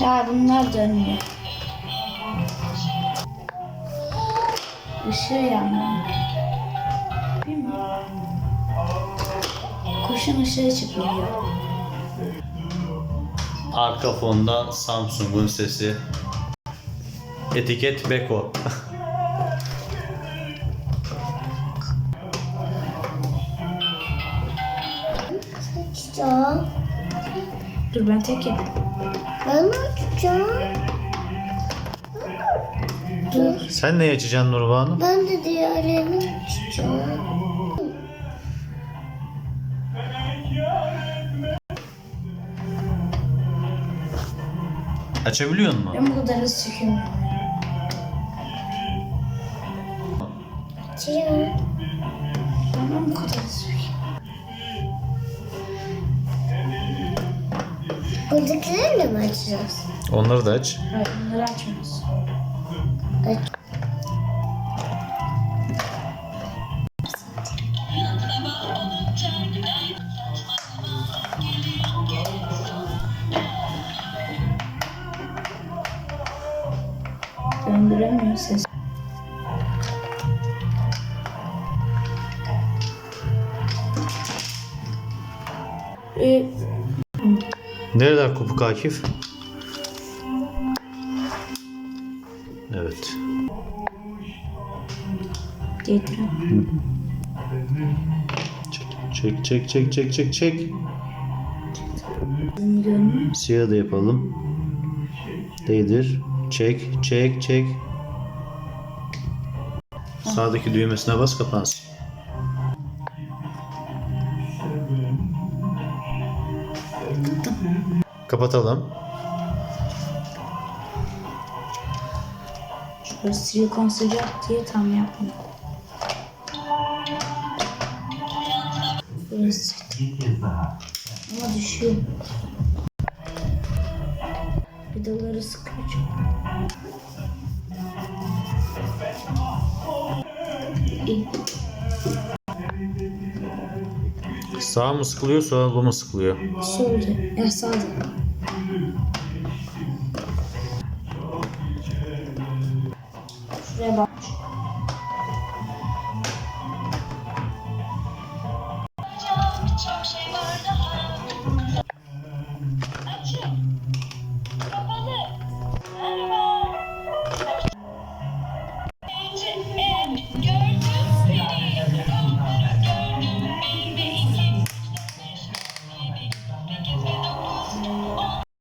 Ya bunlar dönmüyor. Işığı yanmıyor. Kuşun ışığı çıkmıyor. Arka fonda Samsung'un sesi. Etiket Beko. Dur ben tekim. Ben açacağım. Dur. Sen ne açacaksın Nurba Hanım? Ben de diğerlerini açacağım. Açabiliyor musun? Ben bu kadar hızlı çekemiyorum. Açıyorum. Ben bu kadar hızlı çekemiyorum. Buradakilerle mi açacağız? Onları da aç. Hayır bunları açmıyoruz. Aç. Döndüremiyor ses. Ee, Nereden kopuk Akif? Evet. getireyim. Çek çek çek çek çek çek. Siyah da yapalım. Değdir. Çek çek çek. Sağdaki düğmesine bas kapansın. Kapatalım. Şöyle silikon sıcak diye tam yapmıyor. Burası. Ama düşüyor. Vidaları sıkıyor çok. İyi. Sağ mı sıkılıyor, sol mu sıkılıyor? Solda. Ya sağda. Şuraya bak.